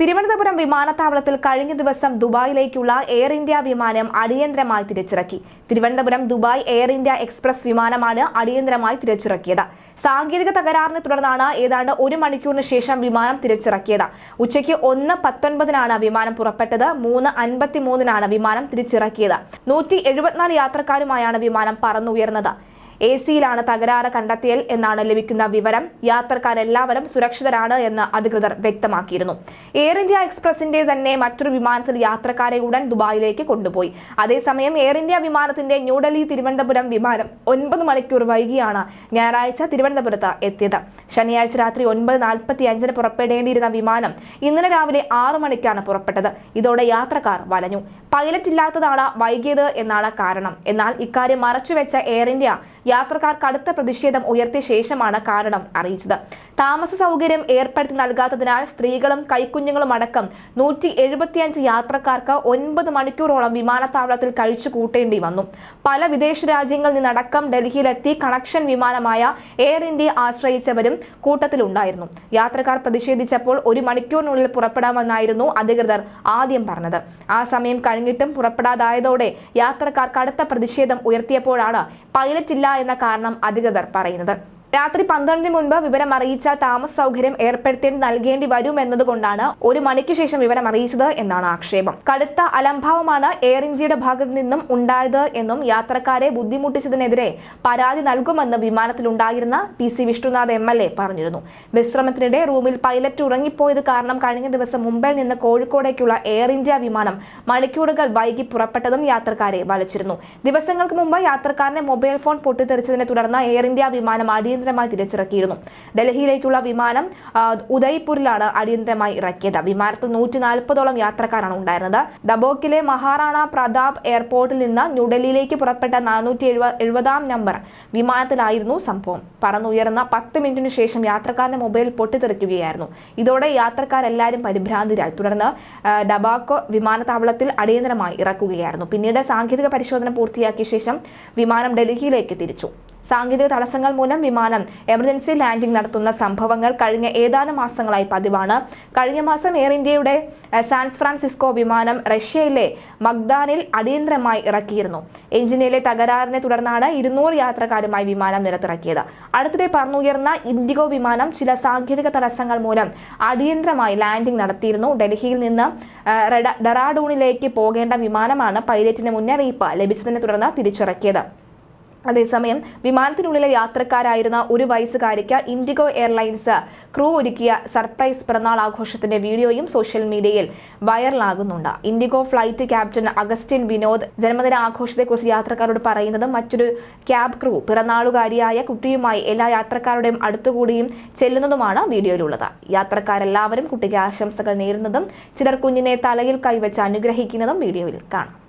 തിരുവനന്തപുരം വിമാനത്താവളത്തിൽ കഴിഞ്ഞ ദിവസം ദുബായിലേക്കുള്ള എയർ ഇന്ത്യ വിമാനം അടിയന്തരമായി തിരിച്ചിറക്കി. Thiruvananthapuram Dubai Air India Express വിമാനമാണ് അടിയന്തരമായി തിരിച്ചിറക്കിയത്. സാങ്കേതിക തകരാറിനെ തുടർന്നാണ് ഏതാണ്ട് ഒരു മണിക്കൂറിന് ശേഷം വിമാനം തിരിച്ചിറക്കിയത്. ഉച്ചയ്ക്ക് ഒന്ന് പത്തൊൻപതിനാണ് വിമാനം പുറപ്പെട്ടത്. മൂന്ന് അൻപത്തിമൂന്നിനാണ് വിമാനം തിരിച്ചിറക്കിയത്. നൂറ്റി എഴുപത്തിനാല് യാത്രക്കാരുമായാണ് വിമാനം പറന്നുയർന്നത്. എ സിയിലാണ് തകരാറ് കണ്ടെത്തിയൽ എന്നാണ് ലഭിക്കുന്ന വിവരം. യാത്രക്കാരെല്ലാവരും സുരക്ഷിതരാണ് എന്ന് അധികൃതർ വ്യക്തമാക്കിയിരുന്നു. എയർ ഇന്ത്യ എക്സ്പ്രസിന്റെ തന്നെ മറ്റൊരു വിമാനത്തിൽ യാത്രക്കാരെ ഉടൻ ദുബായിലേക്ക് കൊണ്ടുപോയി. അതേസമയം എയർ ഇന്ത്യ വിമാനത്തിന്റെ ന്യൂഡൽഹി തിരുവനന്തപുരം വിമാനം ഒൻപത് മണിക്കൂർ വൈകിയാണ് ഞായറാഴ്ച തിരുവനന്തപുരത്ത് എത്തിയത്. ശനിയാഴ്ച രാത്രി ഒൻപത് നാൽപ്പത്തി അഞ്ചിന് പുറപ്പെടേണ്ടിയിരുന്ന വിമാനം ഇന്നലെ രാവിലെ ആറു മണിക്കാണ് പുറപ്പെട്ടത്. ഇതോടെ യാത്രക്കാർ വലഞ്ഞു. പൈലറ്റ് ഇല്ലാത്തതാണ് വൈകിയത് എന്നാണ് കാരണം. എന്നാൽ ഇക്കാര്യം മറച്ചുവെച്ച എയർ ഇന്ത്യ യാത്രക്കാർ കടുത്ത പ്രതിഷേധം ഉയർത്തിയ ശേഷമാണ് കാരണം അറിയിച്ചത്. താമസ സൗകര്യം ഏർപ്പെടുത്തി നൽകാത്തതിനാൽ സ്ത്രീകളും കൈക്കുഞ്ഞുങ്ങളും അടക്കം നൂറ്റി എഴുപത്തിയഞ്ച് യാത്രക്കാർക്ക് ഒൻപത് മണിക്കൂറോളം വിമാനത്താവളത്തിൽ കഴിച്ചു കൂട്ടേണ്ടി വന്നു. പല വിദേശ രാജ്യങ്ങളിൽ നിന്നടക്കം ഡൽഹിയിലെത്തി കണക്ഷൻ വിമാനമായ എയർ ഇന്ത്യയെ ആശ്രയിച്ചവരും കൂട്ടത്തിലുണ്ടായിരുന്നു. യാത്രക്കാർ പ്രതിഷേധിച്ചപ്പോൾ ഒരു മണിക്കൂറിനുള്ളിൽ പുറപ്പെടാമെന്നായിരുന്നു അധികൃതർ ആദ്യം പറഞ്ഞത്. ആ സമയം കഴിഞ്ഞിട്ടും പുറപ്പെടാതായതോടെ യാത്രക്കാർ കടുത്ത പ്രതിഷേധം ഉയർത്തിയപ്പോഴാണ് പൈലറ്റ് ഇല്ല എന്ന കാരണം അധികൃതർ പറയുന്നത്. രാത്രി പന്ത്രണ്ടിന് മുൻപ് വിവരം അറിയിച്ചാൽ താമസ സൗകര്യം ഏർപ്പെടുത്തേണ്ടി നൽകേണ്ടി വരും എന്നതുകൊണ്ടാണ് ഒരു മണിക്ക് ശേഷം വിവരം അറിയിച്ചത് എന്നാണ് ആക്ഷേപം. കടുത്ത അലംഭാവമാണ് എയർ ഇന്ത്യയുടെ ഭാഗത്തു നിന്നും ഉണ്ടായത് എന്നും യാത്രക്കാരെ ബുദ്ധിമുട്ടിച്ചതിനെതിരെ പരാതി നൽകുമെന്ന് വിമാനത്തിലുണ്ടായിരുന്ന P C Vishnunath M L A പറഞ്ഞിരുന്നു. വിശ്രമത്തിനിടെ റൂമിൽ പൈലറ്റ് ഉറങ്ങിപ്പോയത് കാരണം കഴിഞ്ഞ ദിവസം മുംബൈയിൽ നിന്ന് കോഴിക്കോടേക്കുള്ള എയർ ഇന്ത്യ വിമാനം മണിക്കൂറുകൾ വൈകി പുറപ്പെട്ടതും യാത്രക്കാരെ വലച്ചിരുന്നു ദിവസങ്ങൾക്ക് മുമ്പ് യാത്രക്കാരനെ മൊബൈൽ ഫോൺ പൊട്ടിത്തെറിച്ചതിനെ തുടർന്ന് എയർ ഇന്ത്യ വിമാനം അടിയന്തരമായി തിരിച്ചിറക്കിയിരുന്നു. ഡൽഹിയിലേക്കുള്ള വിമാനം ഉദയ്പൂരിലാണ് അടിയന്തരമായി ഇറക്കിയത്. വിമാനത്തിൽ നൂറ്റി നാൽപ്പതോളം യാത്രക്കാരാണ് ഉണ്ടായിരുന്നത്. ദബോക്കിലെ മഹാറാണ പ്രതാപ് എയർപോർട്ടിൽ നിന്ന് ന്യൂഡൽഹിയിലേക്ക് പുറപ്പെട്ട നാനൂറ്റി എഴുപതാം നമ്പർ വിമാനത്തിലായിരുന്നു സംഭവം. പറന്നുയർന്ന പത്ത് മിനിറ്റിന് ശേഷം യാത്രക്കാരന്റെ മൊബൈൽ പൊട്ടിത്തെറിക്കുകയായിരുന്നു. ഇതോടെ യാത്രക്കാരെല്ലാവരും പരിഭ്രാന്തിരായി. തുടർന്ന് ഡബാക്കോ വിമാനത്താവളത്തിൽ അടിയന്തരമായി ഇറക്കുകയായിരുന്നു. പിന്നീട് സാങ്കേതിക പരിശോധന പൂർത്തിയാക്കിയ ശേഷം വിമാനം ഡൽഹിയിലേക്ക് തിരിച്ചു. സാങ്കേതിക തടസ്സങ്ങൾ മൂലം വിമാനം എമർജൻസി ലാൻഡിംഗ് നടത്തുന്ന സംഭവങ്ങൾ കഴിഞ്ഞ ഏതാനും മാസങ്ങളായി പതിവാണ്. കഴിഞ്ഞ മാസം എയർ ഇന്ത്യയുടെ സാൻ ഫ്രാൻസിസ്കോ വിമാനം റഷ്യയിലെ മഗ്ദാനിൽ അടിയന്തരമായി ഇറക്കിയിരുന്നു. എഞ്ചിനിലെ തകരാറിനെ തുടർന്നാണ് ഇരുന്നൂറ് യാത്രക്കാരുമായി വിമാനം നിരത്തിറക്കിയത്. അടുത്തിടെ പറന്നുയർന്ന ഇൻഡിഗോ വിമാനം ചില സാങ്കേതിക തടസ്സങ്ങൾ മൂലം അടിയന്തരമായി ലാൻഡിംഗ് നടത്തിയിരുന്നു. ഡൽഹിയിൽ നിന്ന് ഡറാഡൂണിലേക്ക് റെഡ- ഡെറാഡൂണിലേക്ക് പോകേണ്ട വിമാനമാണ് പൈലറ്റിന് മുന്നറിയിപ്പ് ലഭിച്ചതിനെ തുടർന്ന് തിരിച്ചിറക്കിയത്. അതേസമയം വിമാനത്തിനുള്ളിലെ യാത്രക്കാരായിരുന്ന ഒരു വയസ്സുകാരിക്ക് ഇൻഡിഗോ എയർലൈൻസ് ക്രൂ ഒരുക്കിയ സർപ്രൈസ് പിറന്നാൾ ആഘോഷത്തിന്റെ വീഡിയോയും സോഷ്യൽ മീഡിയയിൽ വൈറലാകുന്നുണ്ട്. IndiGo flight captain Augustine Vinod ജന്മദിന ആഘോഷത്തെക്കുറിച്ച് യാത്രക്കാരോട് പറയുന്നത് മറ്റൊരു ക്യാബ് ക്രൂ പിറന്നാളുകാരിയായ കുട്ടിയുമായി എല്ലാ യാത്രക്കാരുടെയും അടുത്തുകൂടിയും ചെല്ലുന്നതുമാണ് വീഡിയോയിലുള്ളത്. യാത്രക്കാരെല്ലാവരും കുട്ടിക്ക് ആശംസകൾ നേരുന്നതും ചിലർ കുഞ്ഞിനെ തലയിൽ കൈവച്ച് അനുഗ്രഹിക്കുന്നതും വീഡിയോയിൽ കാണാം.